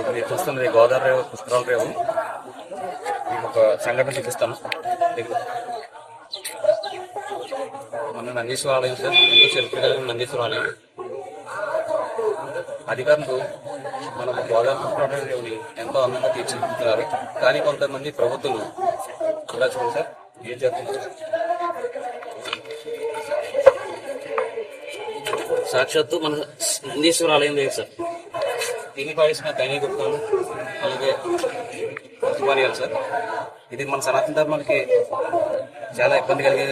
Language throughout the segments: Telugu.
ఇది మీరు చూస్తున్నది గోదావరి రేవు పుష్కరాల రేవు మీకు ఒక సంఘటన చూపిస్తాను. మన నందీశ్వర ఆలయం సార్ ఎంతో చరిత్ర కలిగిన నందీశ్వర ఆలయం. అధికారులు మన గోదావరి పుష్కరాల రేవుని ఎంతో అందంగా తీర్చిదిద్దుతున్నారు. కానీ కొంతమంది ప్రభుత్వం ఇలా చూడండి సార్ ఏం చేస్తున్నారు? సాక్షాత్తు మన నందీశ్వర ఆలయం లేదు సార్. తిని పాడేసిన కైనీ గుప్తాలు అలాగే ఉస్మానియాలు సార్. ఇది మన సనాతన ధర్మానికి చాలా ఇబ్బంది కలిగే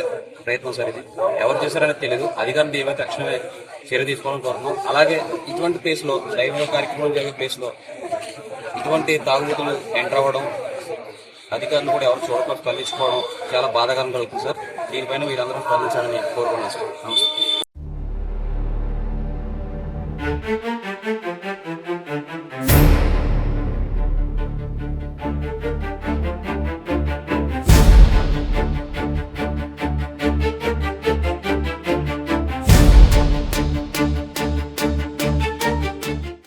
ప్రయత్నం సార్ ఇది. ఎవరు చేశారనేది తెలియదు అధికారం దీని తక్షణమే చర్య తీసుకోవడం కోరుతున్నాం. అలాగే ఇటువంటి ప్లేస్లో దైవ కార్యక్రమం జరిగే ప్లేస్లో ఇటువంటి తాగుబోతులు ఎంటర్ అవ్వడం అధికారులు కూడా ఎవరు చూడకుండా స్పందించుకోవడం చాలా బాధాకరం కలుగుతుంది సార్. దీనిపైన మీరందరూ స్పందించాలని కోరుకున్నాను సార్. నమస్తే.